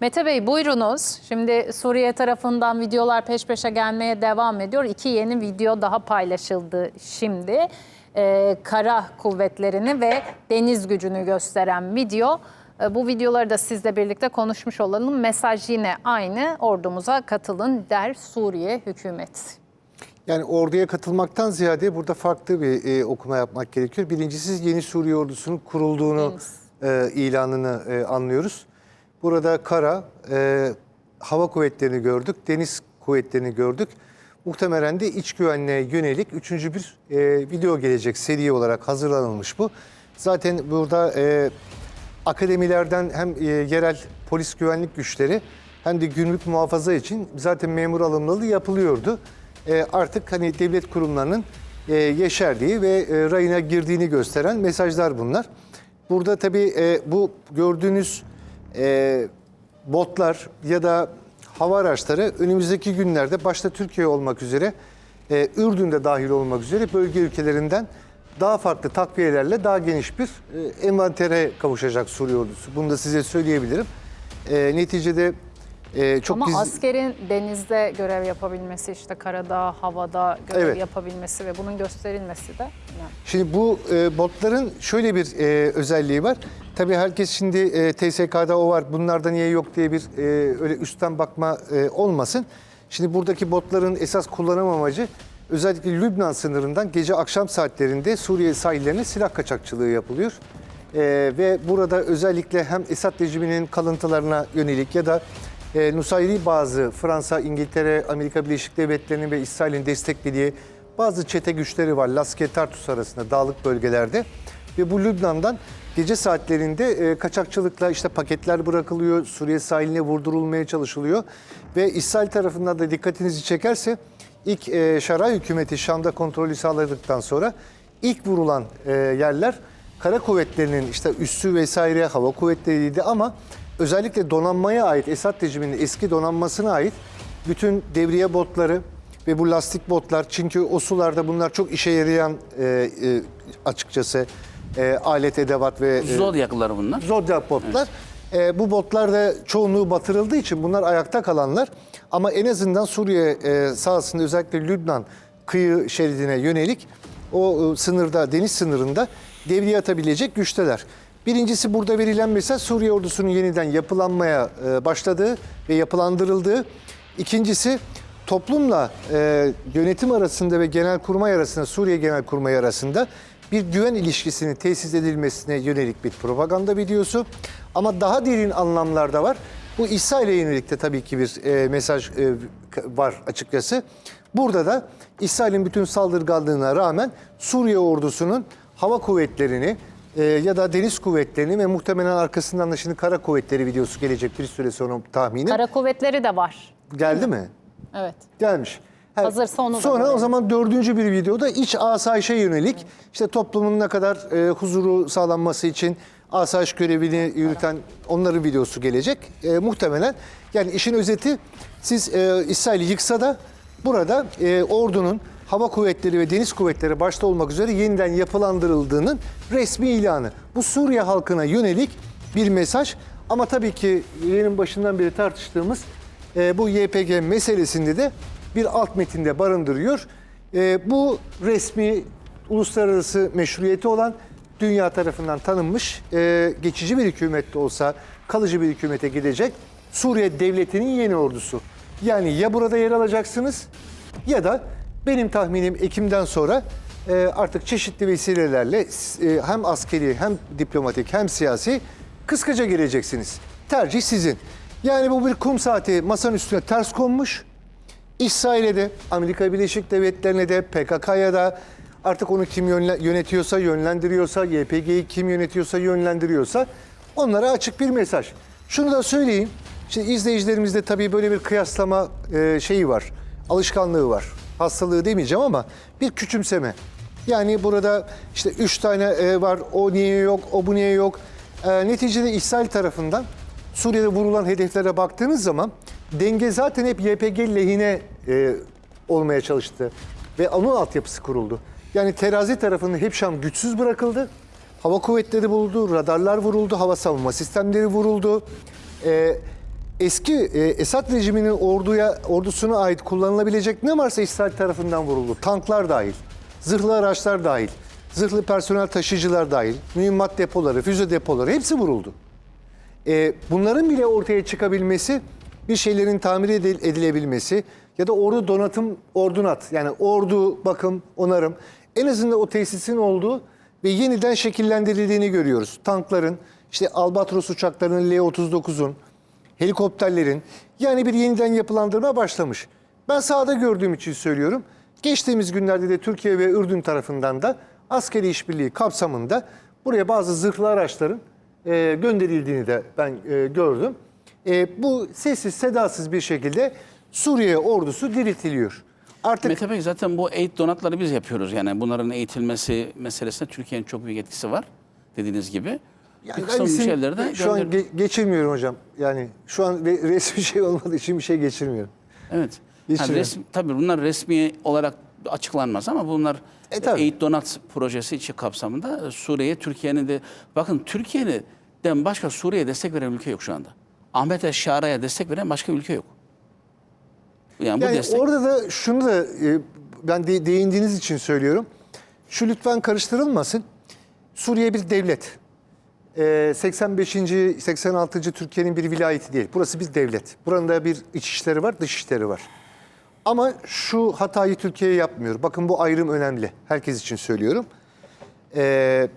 Mete Bey buyurunuz. Şimdi Suriye tarafından videolar peş peşe gelmeye devam ediyor. İki yeni video daha paylaşıldı şimdi. Ee, kara kuvvetlerini ve deniz gücünü gösteren video. Ee, bu videoları da sizle birlikte konuşmuş olalım. Mesaj yine aynı. Ordumuza katılın der Suriye hükümeti. Yani orduya katılmaktan ziyade burada farklı bir e, okuma yapmak gerekiyor. Birincisi yeni Suriye ordusunun kurulduğunu e, ilanını e, anlıyoruz. Burada kara, e, hava kuvvetlerini gördük, deniz kuvvetlerini gördük. Muhtemelen de iç güvenliğe yönelik üçüncü bir e, video gelecek seri olarak hazırlanılmış bu. Zaten burada e, akademilerden hem e, yerel polis güvenlik güçleri hem de gümrük muhafaza için zaten memur alımları yapılıyordu. E, artık hani devlet kurumlarının e, yeşerdiği ve e, rayına girdiğini gösteren mesajlar bunlar. Burada tabii e, bu gördüğünüz e, botlar ya da hava araçları önümüzdeki günlerde başta Türkiye olmak üzere e, Ürdün'de dahil olmak üzere bölge ülkelerinden daha farklı takviyelerle daha geniş bir e, envantere kavuşacak Suriye ordusu. Bunu da size söyleyebilirim. E, neticede e, çok Ama giz- askerin denizde görev yapabilmesi, işte karada, havada görev Evet. yapabilmesi ve bunun gösterilmesi de önemli. Şimdi bu e, botların şöyle bir e, özelliği var. Tabii herkes şimdi e, TSK'da o var, bunlarda niye yok diye bir e, öyle üstten bakma e, olmasın. Şimdi buradaki botların esas kullanım amacı özellikle Lübnan sınırından gece akşam saatlerinde Suriye sahillerine silah kaçakçılığı yapılıyor. E, ve burada özellikle hem Esad rejiminin kalıntılarına yönelik ya da e, Nusayri bazı Fransa, İngiltere, Amerika Birleşik Devletleri'nin ve İsrail'in desteklediği bazı çete güçleri var Laskiye Tartus arasında dağlık bölgelerde. Ve bu Lübnan'dan gece saatlerinde e, kaçakçılıkla işte paketler bırakılıyor, Suriye sahiline vurdurulmaya çalışılıyor. Ve İsrail tarafından da dikkatinizi çekerse ilk e, Şaray hükümeti Şam'da kontrolü sağladıktan sonra ilk vurulan e, yerler kara kuvvetlerinin işte üssü vesaire hava kuvvetleriydi ama özellikle donanmaya ait Esad rejiminin eski donanmasına ait bütün devriye botları ve bu lastik botlar çünkü o sularda bunlar çok işe yarayan e, e, açıkçası e, alet edevat ve e, Zodyaklar bunlar. Zodiac botlar. E, bu botlar da çoğunluğu batırıldığı için bunlar ayakta kalanlar. Ama en azından Suriye e, sahasında özellikle Lübnan kıyı şeridine yönelik o e, sınırda, deniz sınırında devriye atabilecek güçteler. Birincisi burada verilen mesaj Suriye ordusunun yeniden yapılanmaya e, başladığı ve yapılandırıldığı. İkincisi toplumla e, yönetim arasında ve genelkurmay arasında, Suriye genelkurmay arasında bir güven ilişkisinin tesis edilmesine yönelik bir propaganda videosu. Ama daha derin anlamlarda var. Bu İsrail'e yönelik de tabii ki bir e, mesaj var açıkçası. Burada da İsrail'in bütün saldırganlığına rağmen Suriye ordusunun hava kuvvetlerini e, ya da deniz kuvvetlerini ve muhtemelen arkasından da şimdi kara kuvvetleri videosu gelecek bir süre sonra tahminim. Kara kuvvetleri de var. Geldi mi? Evet. Gelmiş. Ha, Hazırsa onu da Sonra o görelim. zaman dördüncü bir videoda iç asayişe yönelik işte toplumun ne kadar e, huzuru sağlanması için asayiş görevini yürüten onların videosu gelecek. E, muhtemelen yani işin özeti siz e, İsrail'i yıksa da burada e, ordunun hava kuvvetleri ve deniz kuvvetleri başta olmak üzere yeniden yapılandırıldığının resmi ilanı. Bu Suriye halkına yönelik bir mesaj ama tabii ki yayının başından beri tartıştığımız e, bu YPG meselesinde de bir alt metinde barındırıyor. E, bu resmi uluslararası meşruiyeti olan dünya tarafından tanınmış e, geçici bir hükümet de olsa kalıcı bir hükümete gidecek Suriye devletinin yeni ordusu. Yani ya burada yer alacaksınız ya da benim tahminim Ekim'den sonra e, artık çeşitli vesilelerle e, hem askeri hem diplomatik hem siyasi kıskaca geleceksiniz. Tercih sizin. Yani bu bir kum saati masanın üstüne ters konmuş. İsrail'e de, Amerika Birleşik Devletleri'ne de, PKK'ya da artık onu kim yönetiyorsa, yönlendiriyorsa, YPG'yi kim yönetiyorsa, yönlendiriyorsa onlara açık bir mesaj. Şunu da söyleyeyim. Şimdi izleyicilerimizde tabii böyle bir kıyaslama e, şeyi var. Alışkanlığı var. Hastalığı demeyeceğim ama bir küçümseme. Yani burada işte üç tane e, var, o niye yok, o bu niye yok. E, neticede İsrail tarafından Suriye'de vurulan hedeflere baktığınız zaman denge zaten hep YPG lehine e, olmaya çalıştı. Ve onun altyapısı kuruldu. Yani terazi tarafında hep Şam güçsüz bırakıldı. Hava kuvvetleri vuruldu, radarlar vuruldu, hava savunma sistemleri vuruldu. E, eski e, Esad rejiminin orduya ordusuna ait kullanılabilecek ne varsa İsrail tarafından vuruldu. Tanklar dahil, zırhlı araçlar dahil, zırhlı personel taşıyıcılar dahil, mühimmat depoları, füze depoları hepsi vuruldu. E, bunların bile ortaya çıkabilmesi, bir şeylerin tamir edil- edilebilmesi ya da ordu donatım, ordunat yani ordu, bakım, onarım en azından o tesisin olduğu ve yeniden şekillendirildiğini görüyoruz. Tankların, işte Albatros uçaklarının L-39'un, helikopterlerin yani bir yeniden yapılandırma başlamış. Ben sahada gördüğüm için söylüyorum. Geçtiğimiz günlerde de Türkiye ve Ürdün tarafından da askeri işbirliği kapsamında buraya bazı zırhlı araçların e, gönderildiğini de ben e, gördüm. E, bu sessiz sedasız bir şekilde Suriye ordusu diriltiliyor. Artık Mete Bey zaten bu eğit donatları biz yapıyoruz. Yani bunların eğitilmesi meselesinde Türkiye'nin çok büyük etkisi var dediğiniz gibi. Yani bir kısım isim- müşterileri de şu an ge- geçirmiyorum hocam. Yani şu an re- resmi şey olmadığı için bir şey geçirmiyorum. Evet. Geçiriyor. Ha, resmi, tabii bunlar resmi olarak açıklanmaz ama bunlar E, tabii. eğit donat projesi içi kapsamında Suriye, Türkiye'nin de bakın Türkiye'den başka Suriye'ye destek veren ülke yok şu anda. Ahmet Eşşara'ya destek veren başka ülke yok. Yani, bu Yani destek orada da şunu da e, ben de, değindiğiniz için söylüyorum. Şu lütfen karıştırılmasın. Suriye bir devlet. E, 85. 86. Türkiye'nin bir vilayeti değil. Burası bir devlet. Buranın da bir iç işleri var, dış işleri var. Ama şu hatayı Türkiye yapmıyor. Bakın bu ayrım önemli. Herkes için söylüyorum. E,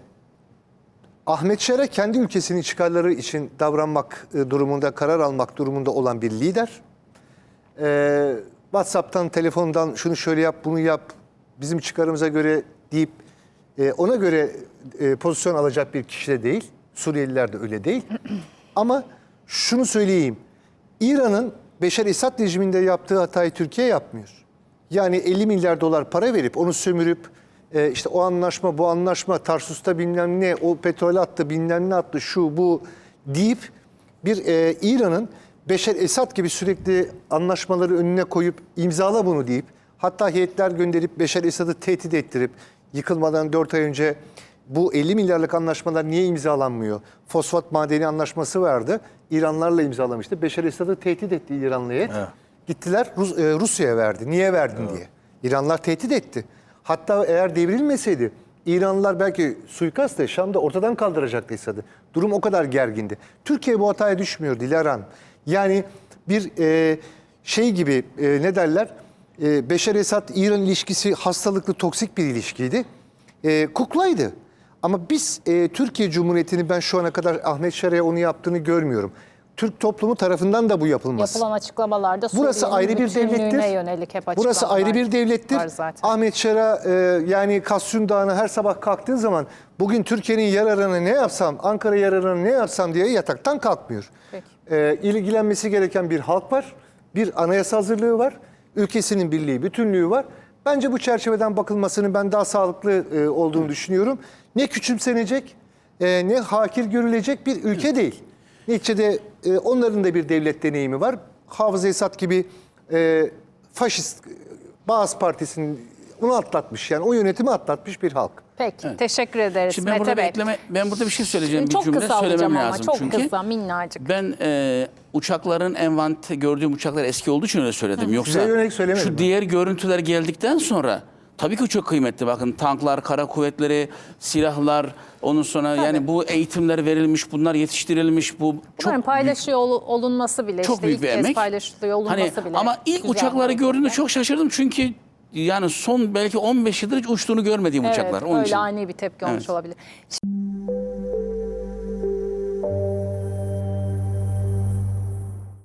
Ahmet Şer'e kendi ülkesinin çıkarları için davranmak e, durumunda, karar almak durumunda olan bir lider. Ee, WhatsApp'tan, telefondan şunu şöyle yap, bunu yap, bizim çıkarımıza göre deyip e, ona göre e, pozisyon alacak bir kişi de değil. Suriyeliler de öyle değil. Ama şunu söyleyeyim. İran'ın Beşer Esad rejiminde yaptığı hatayı Türkiye yapmıyor. Yani 50 milyar dolar para verip onu sömürüp e, işte o anlaşma bu anlaşma Tarsus'ta bilmem ne o petrol attı bilmem ne attı şu bu deyip bir e, İran'ın Beşer Esad gibi sürekli anlaşmaları önüne koyup imzala bunu deyip hatta heyetler gönderip Beşer Esad'ı tehdit ettirip yıkılmadan 4 ay önce bu 50 milyarlık anlaşmalar niye imzalanmıyor? Fosfat madeni anlaşması vardı. İranlarla imzalamıştı. Beşer Esad'ı tehdit etti İranlı heyet. Gittiler Rus, e, Rusya'ya verdi. Niye verdin diye. İranlar tehdit etti. Hatta eğer devrilmeseydi İranlılar belki suikastla Şam'da ortadan kaldıracaktı Esad'ı. Durum o kadar gergindi. Türkiye bu hataya düşmüyor Dilara Hanım. Yani bir e, şey gibi e, ne derler? E, Beşer Esad-İran ilişkisi hastalıklı, toksik bir ilişkiydi. E, kuklaydı. Ama biz e, Türkiye Cumhuriyeti'ni ben şu ana kadar Ahmet Şer'e onu yaptığını görmüyorum. Türk toplumu tarafından da bu yapılmaz. Yapılan açıklamalarda Burası ayrı bir devlettir. yönelik hep Burası ayrı bir devlettir. Ahmet Şer'a e, yani Kasyun Dağı'na her sabah kalktığın zaman bugün Türkiye'nin yararına ne yapsam, Ankara yararına ne yapsam diye yataktan kalkmıyor. Peki. E, ilgilenmesi gereken bir halk var, bir anayasa hazırlığı var, ülkesinin birliği, bütünlüğü var. Bence bu çerçeveden bakılmasının ben daha sağlıklı e, olduğunu düşünüyorum. Ne küçümsenecek, e, ne hakir görülecek bir ülke değil. Neticede e, onların da bir devlet deneyimi var. Hafız Esad gibi e, faşist e, Baas Partisi'nin onu atlatmış yani o yönetimi atlatmış bir halk. Peki teşekkür ederiz Şimdi ben Mete burada Bey. bekleme, ben burada bir şey söyleyeceğim. Çok bir cümle kısa alacağım söylemem ama, lazım. çok çünkü kısa, minnacık. Ben e, uçakların envante gördüğüm uçaklar eski olduğu için öyle söyledim. Yoksa Size yönelik söylemedim şu ben. diğer görüntüler geldikten sonra tabii ki çok kıymetli. Bakın tanklar, kara kuvvetleri, silahlar, onun sonra yani bu eğitimler verilmiş, bunlar yetiştirilmiş. Bu çok Bunların paylaşıyor ol- olunması bile çok işte büyük ilk bir kez emek. paylaşılıyor olunması Hani bile. ama ilk uçakları gördüğümde çok şaşırdım çünkü yani son belki 15 yıldır hiç uçtuğunu görmediğim Evet, uçaklar. Onun öyle için. ani bir tepki olmuş Evet. olabilir.